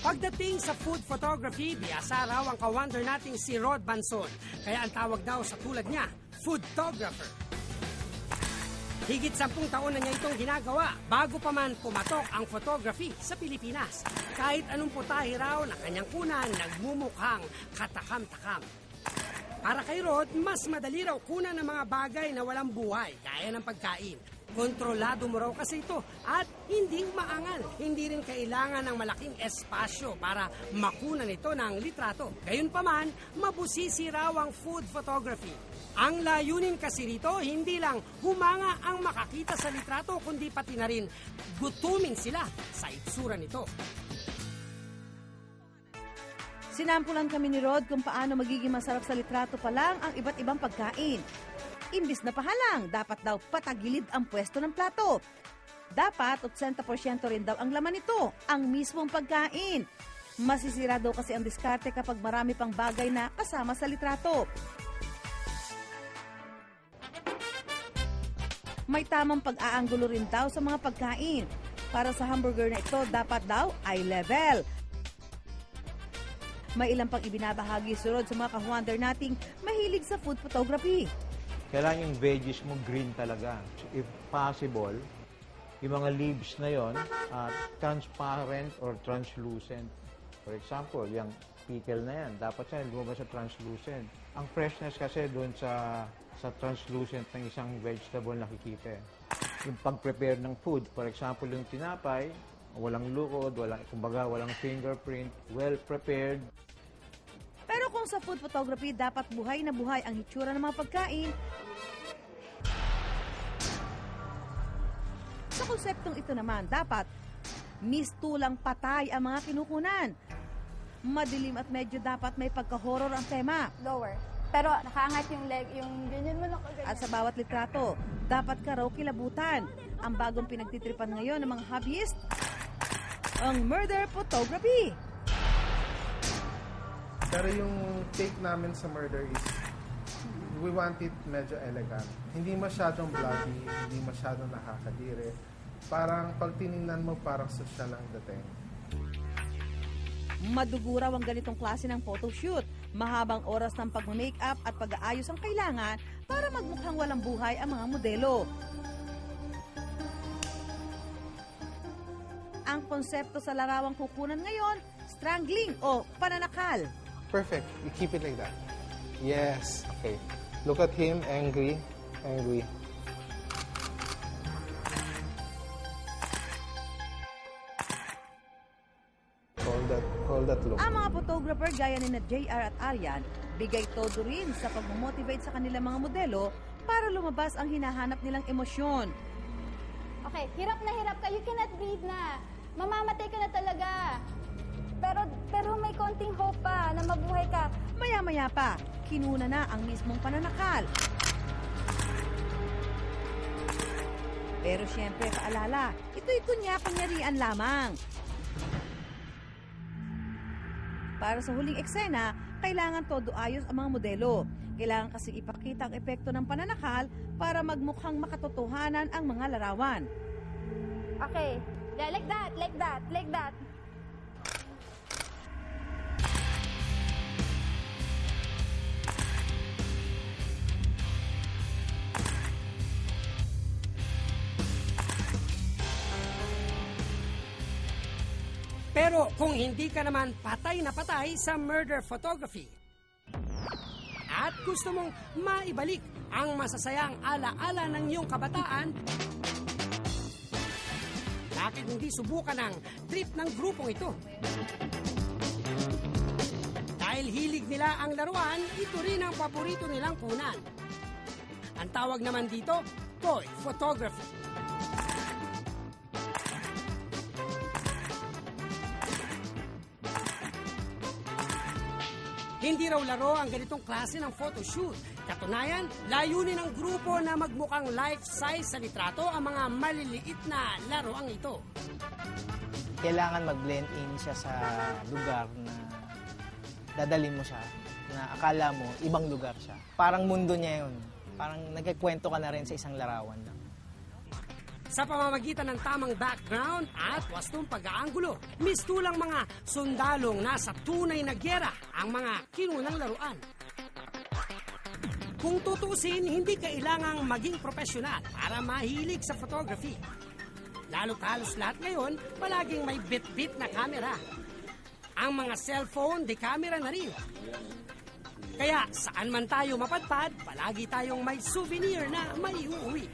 Pagdating sa food photography, biyasa raw ang kawander nating si Rod Banson. Kaya ang tawag daw sa tulad niya, foodographer. Higit sampung taon na niya itong ginagawa bago pa man pumatok ang photography sa Pilipinas. Kahit anong putahe raw na kanyang kunan, nagmumukhang katakam-takam. Para kay Rod, mas madali raw kunan ng mga bagay na walang buhay, gaya ng pagkain. Kontrolado mo raw kasi ito at hindi maangal. Hindi rin kailangan ng malaking espasyo para makunan ito ng litrato. Gayunpaman, mabusisi raw ang food photography. Ang layunin kasi rito, hindi lang humanga ang makakita sa litrato, kundi pati na rin gutumin sila sa itsura nito. Sinampulan kami ni Rod kung paano magiging masarap sa litrato pa lang ang iba't ibang pagkain. Imbis na pahalang, dapat daw patagilid ang pwesto ng plato. Dapat 80% rin daw ang laman nito, ang mismong pagkain. Masisira daw kasi ang diskarte kapag marami pang bagay na kasama sa litrato. May tamang pag-aanggulo rin daw sa mga pagkain. Para sa hamburger na ito, dapat daw eye level. May ilang pang ibinabahagi surod sa mga kahuander nating mahilig sa food photography. Kailangan yung veggies mo green talaga. If possible, yung mga leaves na yon uh, transparent or translucent. For example, yung pickle na yan, dapat siya lumabas sa translucent. Ang freshness kasi doon sa sa translucent ng isang vegetable nakikita. Yung pag-prepare ng food, for example, yung tinapay, walang lukod, wala, kumbaga walang fingerprint, well prepared, Pero kung sa food photography dapat buhay na buhay ang hitsura ng mga pagkain, sa konseptong ito naman, dapat mistulang patay ang mga kinukunan. Madilim at medyo dapat may pagka-horror ang tema. Lower. Pero nakaangat yung leg, yung ganyan mo nakaganyan. At sa bawat litrato, dapat ka raw kilabutan. Ang bagong pinagtitripan ngayon ng mga hobbyist, ang murder photography. Pero yung take namin sa murder is, we want it medyo elegant. Hindi masyadong bloody, hindi masyadong nakakadire. Parang pag tinignan mo, parang social ang dating. Maduguraw ang ganitong klase ng photoshoot. Mahabang oras ng pag-makeup at pag-aayos ang kailangan para magmukhang walang buhay ang mga modelo. Ang konsepto sa larawang kukunan ngayon, strangling o pananakal. Perfect. You keep it like that. Yes. Okay. Look at him, angry, angry. Call that, call that look. Ang mga photographer gaya ni na JR at Aryan, bigay todo rin sa pag-motivate sa kanilang mga modelo para lumabas ang hinahanap nilang emosyon. Okay, hirap na hirap ka. You cannot breathe na. Mamamatay ka na talaga. Pero, pero may konting hope pa na mabuhay ka. Maya-maya pa, kinuna na ang mismong pananakal. Pero siyempre, paalala, ito'y kunya-kunyarian lamang. Para sa huling eksena, kailangan todo ayos ang mga modelo. Kailangan kasi ipakita ang epekto ng pananakal para magmukhang makatotohanan ang mga larawan. Okay. Yeah, like that, like that, like that. Pero kung hindi ka naman patay na patay sa murder photography, at gusto mong maibalik ang masasayang alaala ng iyong kabataan, bakit hindi subukan ang trip ng grupong ito? Dahil hilig nila ang laruan, ito rin ang paborito nilang kunan. Ang tawag naman dito, toy photography. Hindi raw laro ang ganitong klase ng photoshoot. Katunayan, layunin ng grupo na magmukhang life-size sa litrato ang mga maliliit na laruang ito. kailangan mag-blend in siya sa lugar na dadalhin mo siya na akala mo ibang lugar siya. Parang mundo niya yun. Parang nagkikwento ka na rin sa isang larawan lang. Sa pamamagitan ng tamang background at wastong pag-aanggulo, mistulang mga sundalong nasa tunay na gyera ang mga kinunang laruan. Kung tutusin, hindi kailangang maging profesional para mahilig sa photography. Lalo't halos lahat ngayon, palaging may bit-bit na camera. Ang mga cellphone, di camera na rin. Kaya saan man tayo mapadpad, palagi tayong may souvenir na may uuwi.